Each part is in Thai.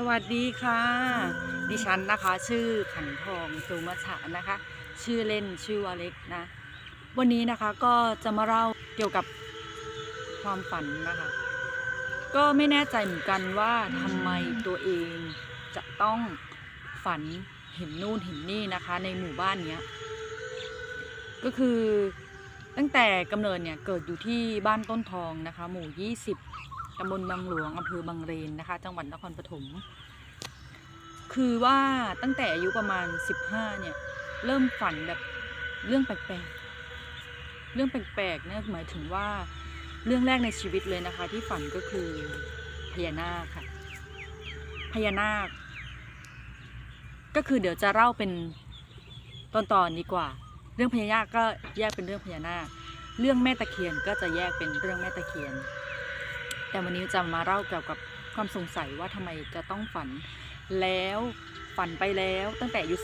สวัสดีค่ะ ดิฉันนะคะชื่อขันทองสุมาฉะนะคะ ชื่อเล่นชื่อวาเล็กนะ วันนี้นะคะก็จะมาเล่าเกี่ยวกับความฝันนะคะ ก็ไม่แน่ใจเหมือนกันว่าทำไมตัวเองจะต้องฝันเห็นนู่นเห็นนี่นะคะ ในหมู่บ้านเนี้ยก็คือตั้งแต่กำเนิดเนี่ยเกิดอยู่ที่บ้านต้นทองนะคะ หมู่ 20 ตำบลบางหลวงอำเภอบางเลนนะคะ จังหวัดนครปฐม คือว่าตั้งแต่อายุประมาณ 15 เนี่ย เริ่มฝันแบบเรื่องแปลกๆ เรื่องแปลกๆเนี่ยหมายถึงว่าเรื่องแรกในชีวิตเลยนะคะ ที่ฝันก็คือพญานาคค่ะ พญานาค ก็คือเดี๋ยวจะเล่าเป็นตอนๆดีกว่า เรื่องพญานาคก็แยกเป็นเรื่องพญานาค เรื่องแม่ตะเคียนก็จะแยกเป็นเรื่องแม่ตะเคียน แต่วันนี้จะมาเล่าเกี่ยวกับความสงสัยว่าทำไมจะต้องฝันแล้วฝันไปแล้วตั้งแต่อายุ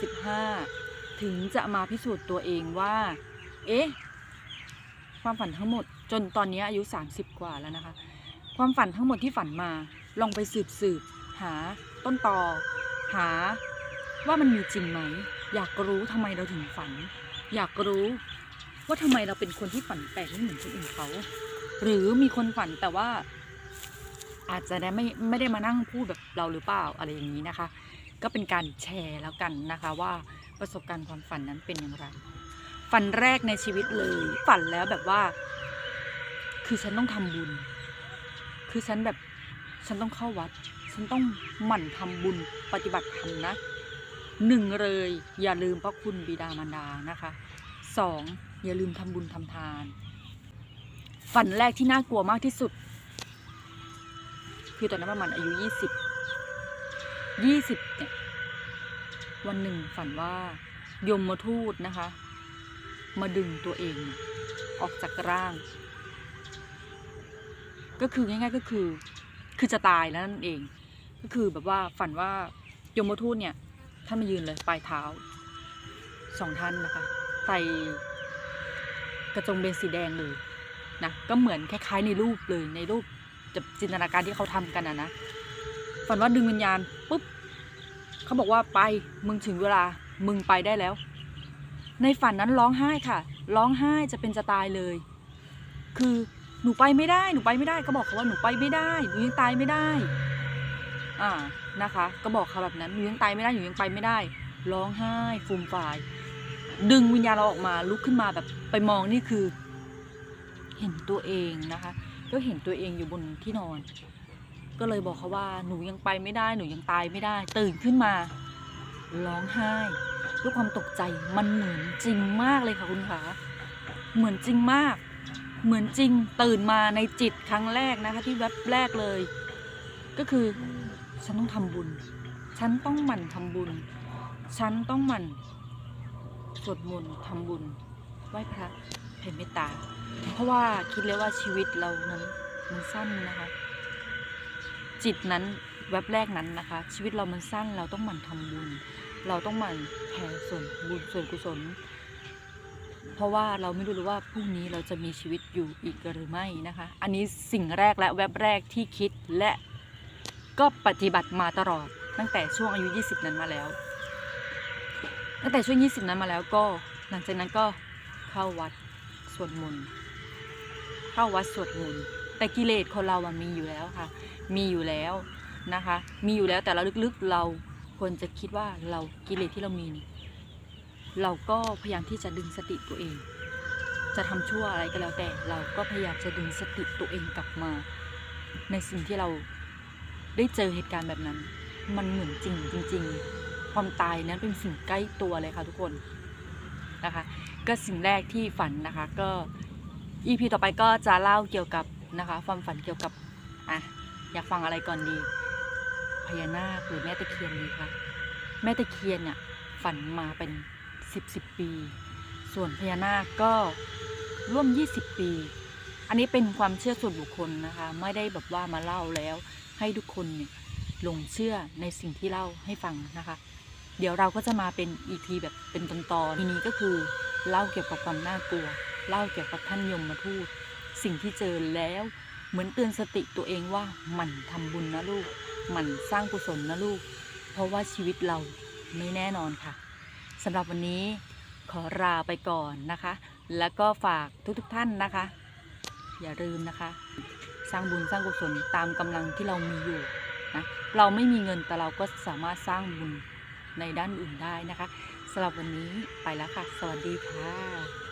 15 ถึงจะมาพิสูจน์ตัวเองว่า เอ๊ะ ความฝันทั้งหมดจนตอนนี้อายุ 30 กว่าแล้วนะคะ ความฝันทั้งหมดที่ฝันมาลองไปสืบสืบหาต้นตอหาว่ามันมีจริงไหม อยากรู้ทำไมเราถึงฝัน อยากรู้ว่าทำไมเราเป็นคนที่ฝันแปลกไม่เหมือนคนอื่นเขา หรือมีคนฝันแต่ว่า อาจจะได้ไม่ไม่ได้มานั่งพูดแบบเราหรือเปล่าอะไรอย่างนี้นะคะ ก็เป็นการแชร์แล้วกันนะคะว่าประสบการณ์ความฝันนั้นเป็นอย่างไร ฝันแรกในชีวิตเลย ฝันแล้วแบบว่า คือฉันต้องทำบุญ คือฉันแบบฉันต้องเข้าวัด ฉันต้องหมั่นทำบุญปฏิบัติธรรมนะหนึ่งเลยอย่าลืมพระคุณบิดามารดานะคะสองอย่าลืมทำบุญทำทาน ฝันแรกที่น่ากลัวมากที่สุด คือตอนนั้นประมาณอายุยี่สิบยี่สิบเนี่ยวันหนึ่งฝันว่ายมมาทูตนะคะ มาดึงตัวเองออกจากร่าง ก็คือง่ายๆก็คือ คือจะตายแล้วนั่นเอง ก็คือแบบว่าฝันว่ายมทูตเนี่ยท่านมายืนเลยปลายเท้าสองท่านนะคะใส่กระจงเบนสีแดงเลยนะก็เหมือนคล้ายๆในรูปเลยในรูป จจินตนาการที่เขาทำกันอะนะฝันว่าดึงวิญญาณปุ๊บเขาบอกว่าไปมึงถึงเวลามึงไปได้แล้ว ในฝันนั้นร้องไห้ค่ะ ร้องไห้จะเป็นจะตายเลย คือหนูไปไม่ได้หนูไปไม่ได้ ก็บอกเขาว่าหนูไปไม่ได้หนูยังตายไม่ได้ อ่านะคะ ก็บอกเขาแบบนั้นหนูยังตายไม่ได้หนูยังไปไม่ได้ ร้องไห้ฟูมฟาย ดึงวิญญาณเราออกมาลุกขึ้นมาแบบไปมองนี่คือ เห็นตัวเองนะคะ ก็เห็นตัวเองอยู่บนที่นอน ก็เลยบอกเขาว่าหนูยังไปไม่ได้หนูยังตายไม่ได้ ตื่นขึ้นมาร้องไห้ด้วยความตกใจมันเหมือนจริงมากเลยค่ะคุณขาเหมือนจริงมาก เหมือนจริงตื่นมาในจิตครั้งแรกนะคะ ที่แวบแรกเลย ก็คือฉันต้องทำบุญ ฉันต้องหมั่นทำบุญ ฉันต้องหมั่นสวดมนต์ทำบุญ ไหว้พระแผ่เมตตา เพราะว่าคิดเลยว่าชีวิตเรานั้นมันสั้นนะคะ จิตนั้นแวบแรกนั้นนะคะ ชีวิตเรามันสั้นเราต้องหมั่นทำบุญ เราต้องหมั่นแผ่ส่วนบุญส่วนกุศล เพราะว่าเราไม่รู้เลยว่าพรุ่งนี้เราจะมีชีวิตอยู่อีกหรือไม่นะคะ อันนี้สิ่งแรกและแวบแรกที่คิดและก็ปฏิบัติมาตลอดตั้งแต่ช่วงอายุ 20 นั้นมาแล้ว ตั้งแต่ช่วง 20 นั้นมาแล้วก็หลังจากนั้นก็ เข้าวัดสวดมนต์เข้าวัดสวดมนต์แต่กิเลสคนเรามันมีอยู่แล้วค่ะ มีอยู่แล้วนะคะ มีอยู่แล้วแต่เราลึกๆเราควรจะคิดว่าเรากิเลสที่เรามีนี่เราก็พยายามที่จะดึงสติตัวเอง จะทำชั่วอะไรก็แล้วแต่เราก็พยายามจะดึงสติตัวเองกลับมา ในสิ่งที่เราได้เจอเหตุการณ์แบบนั้น มันเหมือนจริงจริง ๆ ความตายนั้นเป็นสิ่งใกล้ตัวเลยค่ะทุกคน นะคะ ก็สิ่งแรกที่ฝันนะคะก็ EP ต่อไปก็จะเล่าเกี่ยวกับนะคะความฝันเกี่ยวกับอะอยากฟังอะไรก่อนดีพญานาคหรือแม่ตะเคียนดีคะแม่ตะเคียนเนี่ยฝันมาเป็นสิบสิบปี ส่วนพญานาคก็ร่วม 20 ปี อันนี้เป็นความเชื่อส่วนบุคคลนะคะ ไม่ได้แบบว่ามาเล่าแล้วให้ทุกคนเนี่ยหลงเชื่อในสิ่งที่เล่าให้ฟังนะคะ เดี๋ยวเราก็จะมาเป็นอีพีแบบเป็นตอนๆทีนี้ก็คือเล่าเกี่ยวกับความน่ากลัว เล่าเกี่ยวกับท่านยมมาทูตสิ่งที่เจอแล้วเหมือนเตือนสติตัวเองว่าหมันทำบุญนะลูกหมันสร้างกุศลนะลูก เพราะว่าชีวิตเราไม่แน่นอนค่ะสำหรับวันนี้ขอลาไปก่อนนะคะ แล้วก็ฝากทุกๆทท่านนะคะ อย่าลืมนะคะ สร้างบุญสร้างกุศลตามกำลังที่เรามีอยู่นะเราไม่มีเงินแต่เราก็สามารถสร้างบุญ ในด้านอื่นได้นะคะสำหรับวันนี้ไปแล้วค่ะ สวัสดีค่ะ